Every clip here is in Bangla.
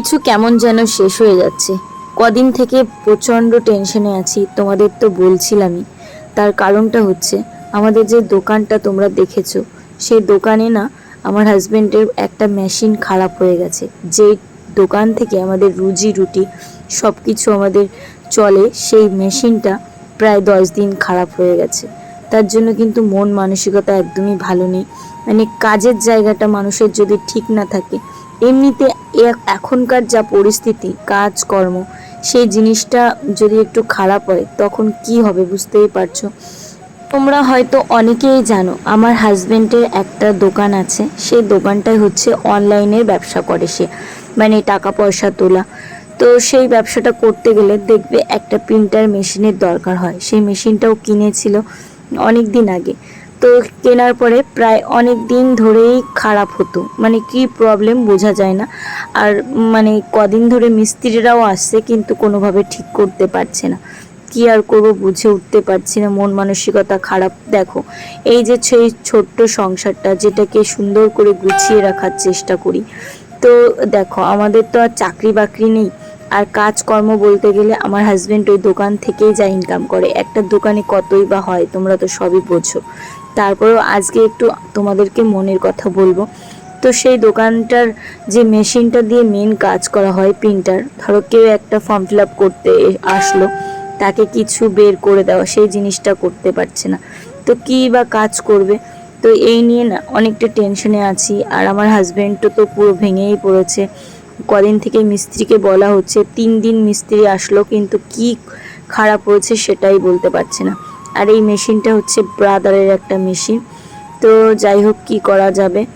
কিছু কেমন যেন শেষ হয়ে যাচ্ছে। কদিন থেকে প্রচণ্ড টেনশনে আছি, তোমাদের তো বলছিলামই। তার কারণটা হচ্ছে, আমাদের যে দোকানটা তোমরা দেখেছ, সেই দোকানে না আমার হাজবেন্ডের একটা মেশিন খারাপ হয়ে গেছে। যে দোকান থেকে আমাদের রুজি, রুটি সব কিছু আমাদের চলে, সেই মেশিনটা প্রায় দশ দিন খারাপ হয়ে গেছে। তার জন্য কিন্তু মন মানসিকতা একদমই ভালো নেই। মানে কাজের জায়গাটা মানুষের যদি ঠিক না থাকে এমনিতে এখনকার যা পরিস্থিতি, কাজকর্ম, সেই জিনিসটা যদি একটু খারাপ হয়, তখন কি হবে বুঝতেই পারছ? তোমরা হয়তো অনেকেই জানো, আমার হাজবেন্ডের একটা দোকান আছে, সেই দোকানটাই হচ্ছে অনলাইনের ব্যবসা করে সে মানে টাকা পয়সা তোলা। তো সেই ব্যবসাটা করতে গেলে দেখবে একটা প্রিন্টার মেশিনের দরকার হয়। সেই মেশিনটাও কিনেছিল অনেক দিন আগে। তো কেনার পরে প্রায় অনেক দিন ধরেই খারাপ হতো। মানে কি প্রবলেম বোঝা যায় না। আর মানে কদিন ধরে মিস্ত্রিরাও আসছে কিন্তু কোনোভাবে ঠিক করতে পারছে না। কি আর করব বুঝে উঠতে পারছি না। মন মানসিকতা খারাপ। দেখো, এই যে সেই ছোট্ট সংসারটা যেটাকে সুন্দর করে গুছিয়ে রাখার চেষ্টা করি। তো দেখো, আমাদের তো আর চাকরি বাকরি নেই। আর কাজকর্ম বলতে গেলে আমার হাজব্যান্ড ওই দোকান থেকেই যা ইনকাম করে। একটা দোকানে কতই বা হয় তোমরা তো সবই বোঝো। তারপরেও আজকে একটু তোমাদেরকে মনের কথা বলব। তো সেই দোকানটার যে মেশিনটা দিয়ে মেন কাজ করা হয় প্রিন্টার ধরো কেউ একটা ফর্ম ফিল আপ করতে আসলো, তাকে কিছু বের করে দেওয়া, সেই জিনিসটা করতে পারছে না। তো কী বা কাজ করবে? তো এই নিয়ে না অনেকটা টেনশনে আছি, আর আমার হাজব্যান্ডও তো পুরো ভেঙেই পড়েছে। কদিন থেকে মিস্ত্রিকে বলা হচ্ছে, তিন দিন মিস্ত্রি আসলো, কিন্তু কি খারাপ হয়েছে সেটাই বলতে পারছে না। আর এই মেশিনটা হচ্ছে ব্রাদারের একটা মেশিন। তো যাই হোক, কি করা যাবে?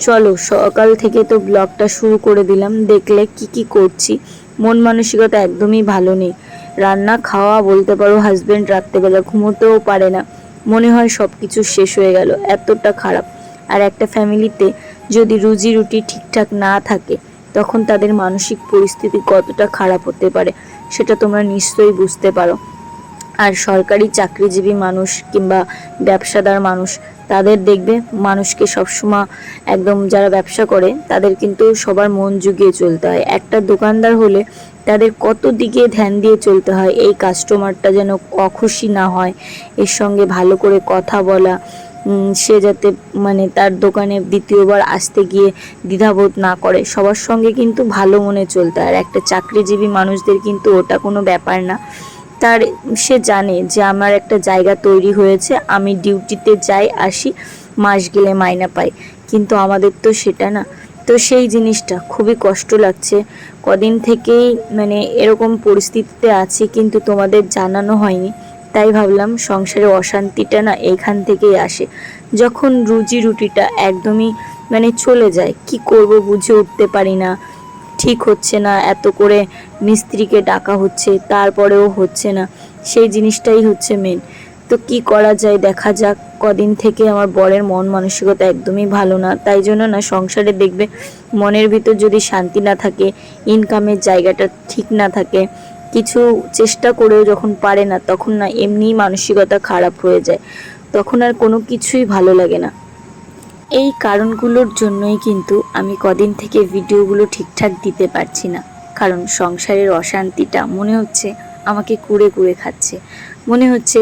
চলো, সকাল থেকে তো ব্লগটা শুরু করে দিলাম। দেখলে কি কি করছি। মন মানসিকতা একদমই ভালো নেই। রান্না, খাওয়া, বলতে পারো হাজবেন্ড রাত্রেবেলা ঘুমোতেও পারে না। মনে হয় সব কিছু শেষ হয়ে গেল, এতটা খারাপ। আর একটা ফ্যামিলিতে যদি রুজি রুটি ঠিকঠাক না থাকে, তখন তাদের মানসিক পরিস্থিতি কতটা খারাপ হতে পারে, সেটা তোমরা নিশ্চয়ই বুঝতে পারো। আর সরকারি চাকরিজীবী মানুষ কিংবা ব্যবসাদার মানুষ, তাদের দেখবে মানুষকে সবসময় একদম যারা ব্যবসা করে, তাদের কিন্তু সবার মন জুগিয়ে চলতে হয়। একটা দোকানদার হলে তাদের কত দিকে ধ্যান দিয়ে চলতে হয়, এই কাস্টমারটা যেন অখুশি না হয়, এর সঙ্গে ভালো করে কথা বলা সে যাতে মানে তার দোকানে দ্বিতীয়বার আসতে গিয়ে দ্বিধাবোধ না করে, সবার সঙ্গে কিন্তু ভালো মনে চলতে হয়। আর একটা চাকরিজীবী মানুষদের কিন্তু ওটা কোনো ব্যাপার না। তার, সে জানে যে আমার একটা জায়গা তৈরি হয়েছে, আমি ডিউটিতে যাই, আসি, মাস গেলে মাইনা পাই। কিন্তু আমাদের তো সেটা না। তো সেই জিনিসটা খুবই কষ্ট লাগছে। কদিন থেকেই মানে এরকম পরিস্থিতিতে আছি, কিন্তু তোমাদের জানানো হয়নি। তাই ভাবলাম সংসারে অশান্তিটা না এখান থেকেই আসে। যখন রুজি রুটিটা একদমই মানে চলে যায়, কি করব বুঝে উঠতে পারি না। ঠিক হচ্ছে না, এত করে মিস্ত্রিকে ডাকা হচ্ছে, তারপরেও হচ্ছে না। সেই জিনিসটাই হচ্ছে মেন তো কি করা যায় দেখা যাক, কদিন থেকে আমার বরের মন মানসিকতা একদমই ভালো না। তাই জন্য না সংসারে দেখবে মনের ভিতর যদি শান্তি না থাকে ইনকামের জায়গাটা ঠিক না থাকে, কিছু চেষ্টা করেও যখন পারে না, তখন না এমনিই মানসিকতা খারাপ হয়ে যায়। তখন আর কোনো কিছুই ভালো লাগে না। এই কারণগুলোর জন্যই কিন্তু আমি কদিন থেকে ভিডিওগুলো ঠিকঠাক দিতে পারছি না। কারণ সংসারের অশান্তিটা মনে হচ্ছে আমাকে কুড়ে কুড়ে খাচ্ছে। মনে হচ্ছে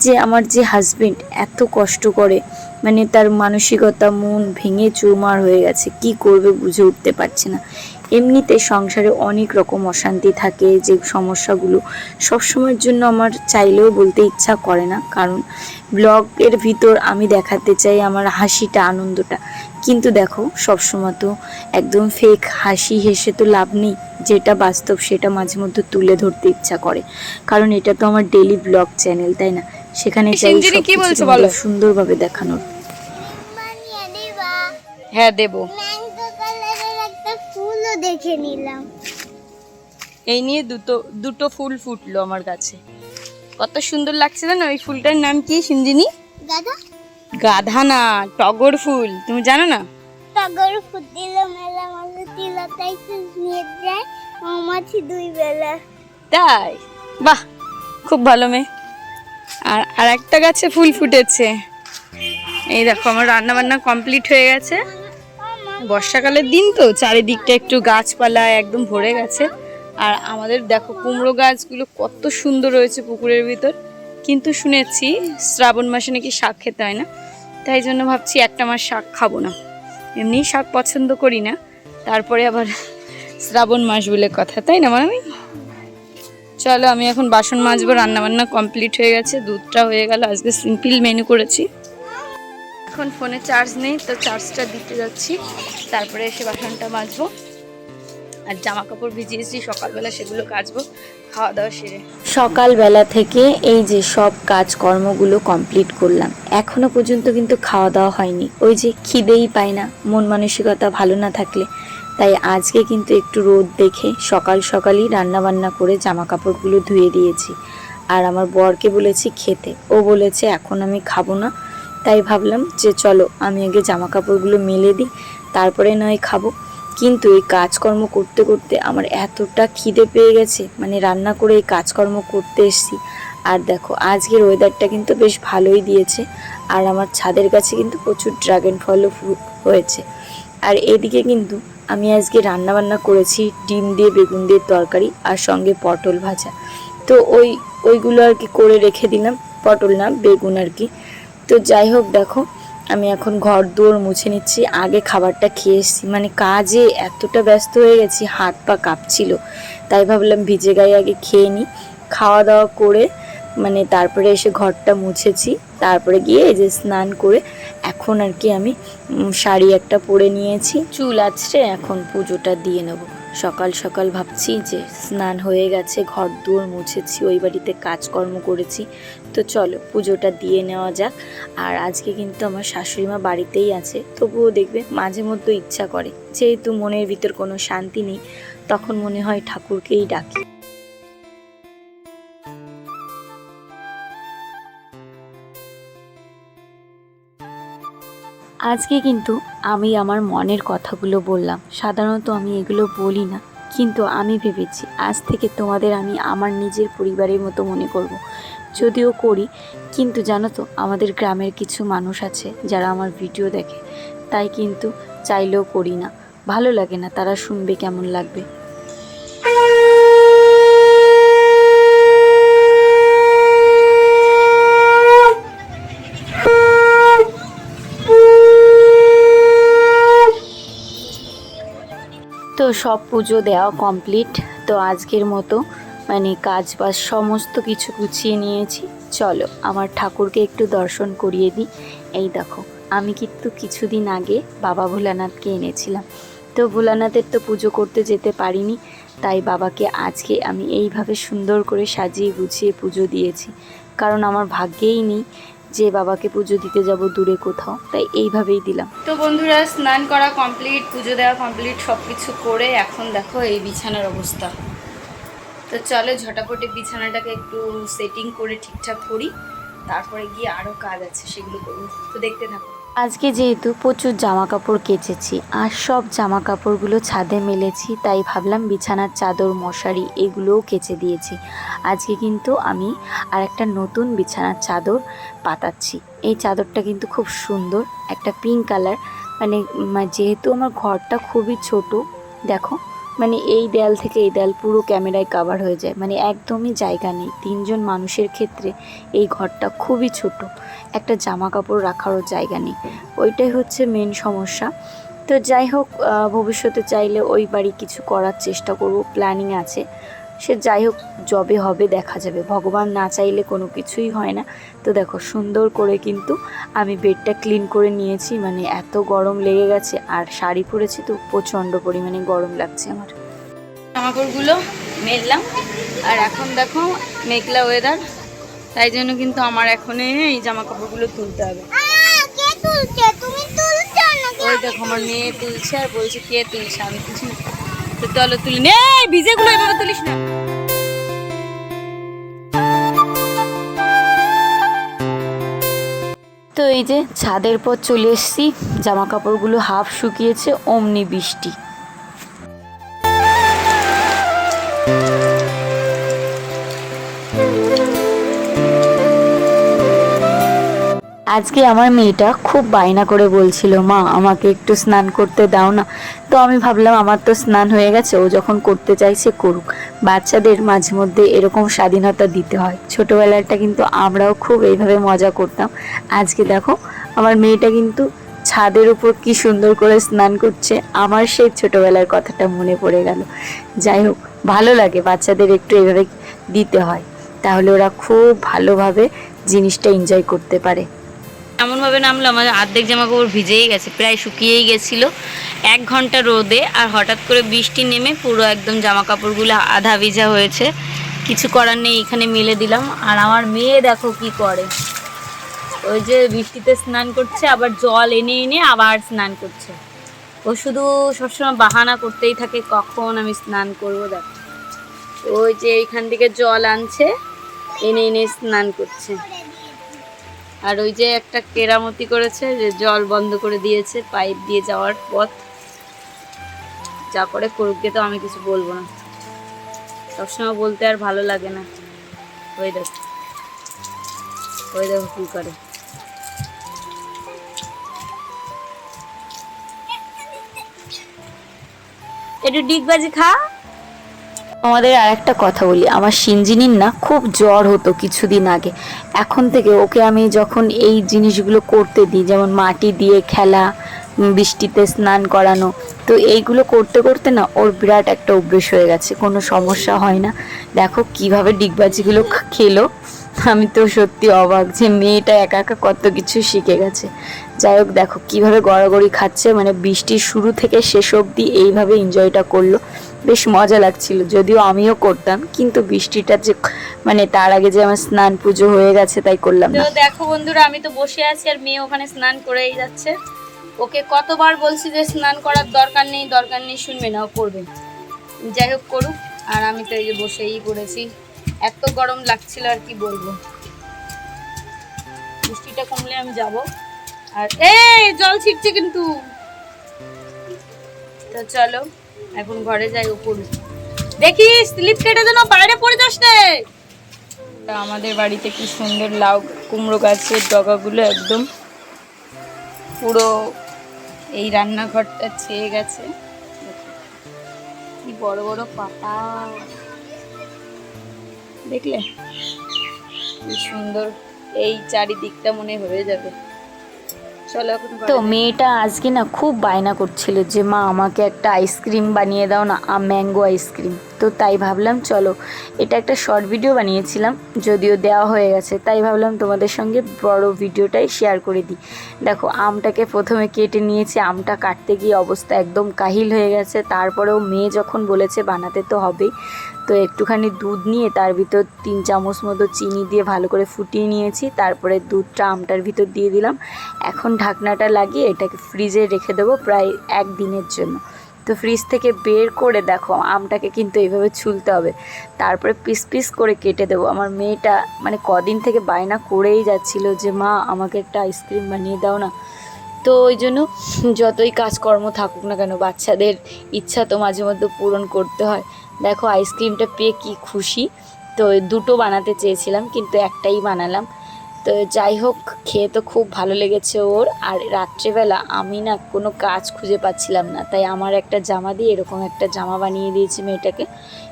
যে আমার যে হাজবেন্ড এত কষ্ট করে মানে তার মানসিকতা মন ভেঙে চুরমার হয়ে গেছে, কি করবে বুঝে উঠতে পারছে না। এমনিতে সংসারে অনেক রকম অশান্তি থাকে যে সমস্যাগুলো সবসময়ের জন্য আমার চাইলেও বলতে ইচ্ছা করে না। কারণ ব্লগের ভিতর আমি দেখাতে চাই আমার হাসিটা আনন্দটা। কিন্তু দেখো সবসময় তো একদম ফেক হাসি হেসে তো লাভ নেই। যেটা বাস্তব সেটা মাঝে মধ্যে তুলে ধরতে ইচ্ছা করে। কারণ এটা তো আমার ডেলি ব্লগ চ্যানেল তাই না? সেখানে চাই সবকিছু বলছো বলো? সুন্দরভাবে দেখানোর। হ্যাঁ দেবো। দেখে নিলাম। এই নিয়ে দুটো দুটো ফুল ফুটলো আমার কাছে কত সুন্দর লাগছে না ওই ফুলটার নাম কি সিঞ্জিনি গাধা? গাধা না টগর ফুল। তুমি জানো না? টগর ফুটিল মেলা মাঝে তিল তাই নিয়ে যায় মৌমাছি দুই বেলা। তাই? বাহ খুব ভালো মেয়ে। আর আর একটা গাছে ফুল ফুটেছে। এই দেখো আমার রান্না বান্না কমপ্লিট হয়ে গেছে। বর্ষাকালের দিন তো, চারিদিকটা একটু গাছপালা একদম ভরে গেছে। আর আমাদের দেখো কুমড়ো গাছগুলো কত সুন্দর রয়েছে পুকুরের ভিতর। কিন্তু শুনেছি শ্রাবণ মাসে নাকি শাক খেতে হয় না, তাই জন্য ভাবছি একটা মাস শাক খাব না। এমনি শাক পছন্দ করি না, তারপরে আবার শ্রাবণ মাস বলে কথা, তাই না মানে চলো আমি এখন বাসন মাজবো, রান্নাবান্না কমপ্লিট হয়ে গেছে, দুধটা হয়ে গেল, আজকে সিম্পল মেনু করেছি। এখন ফোনে চার্জ নেই, তো চার্জটা দিতে যাচ্ছি। তারপরে এসে বাসনটা মাজবো। আর জামা কাপড় ভিজিয়েছি সকালবেলা সেগুলো কাচবো, খাওয়া দাওয়া সেরে। সকালবেলা থেকে এই যে সব কাজকর্মগুলো কমপ্লিট করলাম, এখনও পর্যন্ত কিন্তু খাওয়া দাওয়া হয়নি। ওই যে খিদেই পায় না, মন মানসিকতা ভালো না থাকলে। তাই আজকে কিন্তু একটু রোদ দেখে সকাল সকালই রান্না বান্না করে জামা কাপড়গুলো ধুয়ে দিয়েছি। আর আমার বরকে বলেছি খেতে, ও বলেছে এখন আমি খাব না তাই ভাবলাম যে চলো, আমি আগে জামা কাপড়গুলো মেলে দিই, তারপরে নয় খাব। কিন্তু এই কাজকর্ম করতে করতে আমার এতটা খিদে পেয়ে গেছে মানে রান্না করে এই কাজকর্ম করতে এসেছি। আর দেখো, আজকের ওয়েদারটা কিন্তু বেশ ভালোই দিয়েছে, আর আমার ছাদের কাছে কিন্তু প্রচুর ড্রাগন ফলও হয়েছে। আর এদিকে কিন্তু আমি আজকে রান্না বান্না করেছি ডিম দিয়ে, বেগুন দিয়ে তরকারি আর সঙ্গে পটল ভাজা। তো ওই, ওইগুলো আর কি করে রেখে দিলাম, পটল না, বেগুন আর কি। তো যাই হোক, দেখো, আমি এখন ঘর দুয়ার মুছে নিচ্ছি। আগে খাবারটা খেয়ে এসেছি। মানে কাজে এতটা ব্যস্ত হয়ে গেছি, হাত পা কাঁপছিল। তাই ভাবলাম ভিজে গায়ে আগে খেয়ে নিই খাওয়া দাওয়া করে মানে তারপরে এসে ঘরটা মুছেছি। তারপরে গিয়ে এই যে স্নান করে এখন আর কি আমি শাড়ি একটা পরে নিয়েছি। চুল আছড়ে এখন পুজোটা দিয়ে নেব। সকাল সকাল ভাবছি যে স্নান হয়ে গেছে, ঘর দুয়ার মুছেছি, ওই বাড়িতে কাজকর্ম করেছি। তো চলো, পুজোটা দিয়ে নেওয়া যাক। আর আজকে কিন্তু আমার শাশুড়ি মা বাড়িতেই আছে, তবুও দেখবে মাঝে মধ্যে ইচ্ছা করে। যেহেতু মনের ভিতর কোনো শান্তি নেই, তখন মনে হয় ঠাকুরকেই ডাকি। আজকে কিন্তু আমি আমার মনের কথাগুলো বললাম। সাধারণত আমি এগুলো বলি না। কিন্তু আমি ভেবেছি আজ থেকে তোমাদের আমি আমার নিজের পরিবারের মতো মনে করব। যদিও করি, কিন্তু জানো তো, আমাদের গ্রামের কিছু মানুষ আছে যারা আমার ভিডিও দেখে। তাই কিন্তু চাইলেও করি না। ভালো লাগে না, তারা শুনবে কেমন লাগবে। তো সব পুজো দেওয়া কমপ্লিট তো আজকের মতো মানে কাজ বাজ সমস্ত কিছু গুছিয়ে নিয়েছি। চলো, আমার ঠাকুরকে একটু দর্শন করিয়ে দিই। এই দেখো, আমি কিন্তু কিছুদিন আগে বাবা ভোলানাথকে এনেছিলাম। তো ভোলানাথের তো পুজো করতে যেতে পারিনি, তাই বাবাকে আজকে আমি এইভাবে সুন্দর করে সাজিয়ে গুছিয়ে পুজো দিয়েছি। কারণ আমার ভাগ্যেই নেই যে বাবাকে পুজো দিতে যাব দূরে কোথাও, তাই এইভাবেই দিলাম। তো বন্ধুরা, স্নান করা কমপ্লিট পুজো দেওয়া কমপ্লিট সব কিছু করে এখন দেখো এই বিছানার অবস্থা। তো চলো ঝটাপটে বিছানাটাকে একটু সেটিং করে ঠিকঠাক করি, তারপরে গিয়ে আরও কাজ আছে, সেগুলো করব। তো দেখতে থাকো। আজকে যেহেতু প্রচুর জামা কাপড় কেচেছি আর সব জামা কাপড়গুলো ছাদে মেলেছি, তাই ভাবলাম বিছানার চাদর, মশারি এগুলোও কেচে দিয়েছি। আজকে কিন্তু আমি আর একটা নতুন বিছানার চাদর পাতাচ্ছি। এই চাদরটা কিন্তু খুব সুন্দর, একটা পিঙ্ক কালার। মানে যেহেতু আমার ঘরটা খুবই ছোট, দেখো। মানে এই দেয়াল থেকে এই দেয়াল পুরো ক্যামেরায় কাভার হয়ে যায়। মানে একদমই জায়গা নেই। তিনজন মানুষের ক্ষেত্রে এই ঘরটা খুবই ছোট। একটা জামা কাপড় রাখারও জায়গা নেই। ওইটাই হচ্ছে মেন সমস্যা। তো যাই হোক ভবিষ্যতে চাইলে ওই বাড়ি কিছু করার চেষ্টা করব। প্ল্যানিং আছে। সে যাই হোক জবে হবে দেখা যাবে। ভগবান না চাইলে কোনো কিছুই হয় না। তো দেখো সুন্দর করে কিন্তু আমি বেডটা ক্লিন করে নিয়েছি। মানে এত গরম লেগে গেছে আর শাড়ি পরেছি তো প্রচণ্ড পরিমাণে গরম লাগছে আমার। জামাকাপড়গুলো মেললাম আর এখন দেখো মেঘলা ওয়েদার তাই জন্য কিন্তু আমার এখন এই জামা কাপড়গুলো তুলতে হবে। ওই দেখো আমার মেয়ে তুলছে? আর বলছে কে তুলছে? আমি কিছু নে এভাবে তুলিস না। তো এই যে ছাদের পর চলে এসছি জামা কাপড়গুলো হাফ শুকিয়েছে, অমনি বৃষ্টি। আজকে আমার মেয়েটা খুব বায়না করে বলছিল, মা, আমাকে একটু স্নান করতে দাও না। তো আমি ভাবলাম, আমার তো স্নান হয়ে গেছে, ও যখন করতে চাইছে করুক। বাচ্চাদের মাঝে মধ্যে এরকম স্বাধীনতা দিতে হয়। ছোটোবেলাটা কিন্তু আমরাও খুব এইভাবে মজা করতাম। আজকে দেখো, আমার মেয়েটা কিন্তু ছাদের উপর কি সুন্দর করে স্নান করছে। আমার সেই ছোটোবেলার কথাটা মনে পড়ে গেল। যাই হোক, ভালো লাগে বাচ্চাদের একটু এইভাবে দিতে হয়। তাহলে ওরা খুব ভালোভাবে জিনিসটা এনজয় করতে পারে। এমনভাবে নামলো, আমার অর্ধেক জামা কাপড় ভিজেই গেছে, প্রায় শুকিয়েই গেছিল। এক ঘণ্টা রোদে আর হঠাৎ করে বৃষ্টি নেমে পুরো একদম জামা কাপড়গুলো আধা ভিজা হয়েছে। কিছু করার নেই, এখানে মেলে দিলাম। আর আমার মেয়ে দেখো কি করে। ওই যে বৃষ্টিতে স্নান করছে, আবার জল এনে এনে আবার স্নান করছে। ও শুধু সবসময় বাহানা করতেই থাকে, কখন আমি স্নান করব দেখো। ওই যে এইখান থেকে জল আনছে, এনে এনে স্নান করছে। আর ওই যে একটা কেরামতি করেছে যে জল বন্ধ করে দিয়েছে পাইপ দিয়ে যাওয়ার পথ। যা করে করুক তো আমি কিছু বলব না। সবসময় বলতে আর ভালো লাগে না। ওই দেখো। ওই দেখো কি করে। একটু ডিগবাজি খা। আমাদের আর একটা কথা বলি। আমার সিঞ্জিনির না খুব জ্বর হতো কিছুদিন আগে। এখন থেকে ওকে আমি যখন এই জিনিসগুলো করতে দিই, যেমন মাটি দিয়ে খেলা বৃষ্টিতে স্নান করানো, তো এইগুলো করতে করতে না ওর বিরাট একটা অভ্যেস হয়ে গেছে, কোনো সমস্যা হয় না। দেখো কীভাবে ডিগবাজিগুলো খেলো। আমি তো সত্যি অবাক যে মেয়েটা একা একা কত কিছু শিখে গেছে। যাই হোক, দেখো কীভাবে গড়াগড়ি খাচ্ছে মানে বৃষ্টির শুরু থেকে শেষ অবধি এইভাবে এনজয়টা করল। বেশ মজা লাগছিল, যদিও আমিও করতাম, কিন্তু বৃষ্টিটা যে মানে তার আগে যে আমার স্নান পুজো হয়ে গেছে তাই করলাম তো দেখো বন্ধুরা, আমি তো বসে আছি আর মেয়ে ওখানে স্নান করেই যাচ্ছে। ওকে কতবার বলছি যে স্নান করার দরকার নেই দরকার নেই, শুনবে না, ও করবে। যাই হোক করুক, আর আমি তো এই যে বসেই পড়েছি। এত গরম লাগছিল আর কি বলব। বৃষ্টিটা কমলে আমি যাব। আর এই জল ছিটছে কিন্তু। তো চলো। এখন ঘরে যাই উপর। দেখি স্লিপ কেটে যেন বাইরে পড়ে যাস আমাদের বাড়িতে কি সুন্দর লাউ, কুমড়ো গাছের ডগাগুলো একদম পুরো এই রান্নাঘরটা ছেয়ে গেছে। কি বড় বড় পাতা। দেখলে? কি সুন্দর, এই চারিদিকটা মনে হয়ে যাবে। তো মেয়েটা আজকে না খুব বায়না করছিল যে, মা, আমাকে একটা আইসক্রিম বানিয়ে দাও না ম্যাঙ্গো আইসক্রিম তো তাই ভাবলাম, চলো, এটা একটা শর্ট ভিডিও বানিয়েছিলাম, যদিও দেওয়া হয়ে গেছে, তাই ভাবলাম তোমাদের সঙ্গে বড় ভিডিওটাই শেয়ার করে দিই। দেখো, আমটাকে প্রথমে কেটে নিয়েছি, আমটা কাটতে গিয়ে অবস্থা একদম কাহিল হয়ে গেছে, তারপরেও মেয়ে যখন বলেছে বানাতে তো হবেই, তো একটুখানি দুধ নিয়ে তার ভিতর তিন চামচ মতো চিনি দিয়ে ভালো করে ফুটিয়ে নিয়েছি, তারপরে দুধটা আমটার ভিতর দিয়ে দিলাম। এখন ঢাকনাটা লাগিয়ে এটাকে ফ্রিজে রেখে দেবো প্রায় এক দিনের জন্য। তো ফ্রিজ থেকে বের করে দেখো, আমটাকে কিন্তু এইভাবে ছুলতে হবে। তারপরে পিস পিস করে কেটে দেবো। আমার মেয়েটা মানে কদিন থেকে বায়না করেই যাচ্ছিল যে, মা, আমাকে একটা আইসক্রিম বানিয়ে দাও না। তো ওই জন্য যতই কাজকর্ম থাকুক না কেন, বাচ্চাদের ইচ্ছা তো মাঝে মধ্যে পূরণ করতে হয়। দেখো আইসক্রিমটা পেয়ে কি খুশি। তো দুটো বানাতে চেয়েছিলাম, কিন্তু একটাই বানালাম। তো যাই হোক, খেয়ে তো খুব ভালো লেগেছে ওর। আর রাত্রেবেলা আমি না কোনো কাজ খুঁজে পাচ্ছিলাম না, তাই আমার একটা জামা দিয়ে এরকম একটা জামা বানিয়ে দিয়েছি মেয়েটাকে।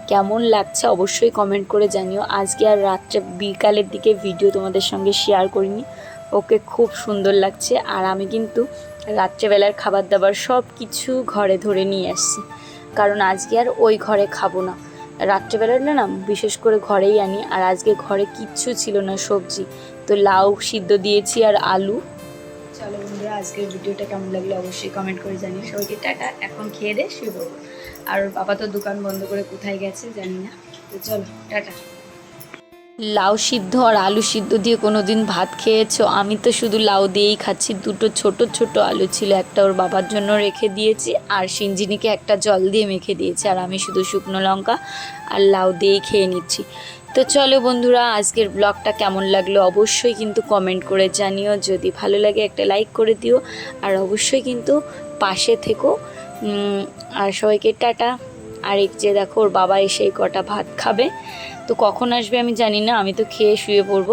কেমন লাগছে অবশ্যই কমেন্ট করে জানিও। আজকে আর রাত্রে বিকালের দিকে ভিডিও তোমাদের সঙ্গে শেয়ার করিনি। ওকে খুব সুন্দর লাগছে। আর আমি কিন্তু রাত্রেবেলার খাবার দাবার সব কিছু ঘরে ধরে নিয়ে আসছি। কারণ আজকে আর ওই ঘরে খাব না। রাত্রেবেলাটা না, বিশেষ করে ঘরেই আনি। আর আজকে ঘরে কিচ্ছু ছিল না সবজি। তো লাউ সিদ্ধ দিয়েছি আর আলু। চলো বন্ধুরা আজকের ভিডিওটা কেমন লাগল অবশ্যই কমেন্ট করে জানিও। সবাইকে টাটা এখন খেয়ে দে শুয়ে পড়ব। আর বাবা তো দোকান বন্ধ করে কোথায় গেছে জানি না। তো চলো টাটা। লাউ সিদ্ধ আর আলু সিদ্ধ দিয়ে কোনো দিন ভাত খেয়েছো? আমি তো শুধু লাউ দিয়েই খাচ্ছি। দুটো ছোট ছোট আলু ছিল। একটা ওর বাবার জন্য রেখে দিয়েছি আর সিঞ্জিনিকে একটা জল দিয়ে মেখে দিয়েছি। আর আমি শুধু শুকনো লঙ্কা আর লাউ দিয়েই খেয়ে নিচ্ছি। তো চলো বন্ধুরা, আজকের ব্লগটা কেমন লাগল অবশ্যই কিন্তু কমেন্ট করে জানিও। যদি ভালো লাগে একটা লাইক করে দিও। আর অবশ্যই কিন্তু পাশে থেকো। আর সবাইকে টাটা। আর এক যে দেখো, ওর বাবা এসে কটা ভাত খাবে। তো কখন আসবে আমি জানি না, আমি তো খেয়ে শুয়ে পড়ব।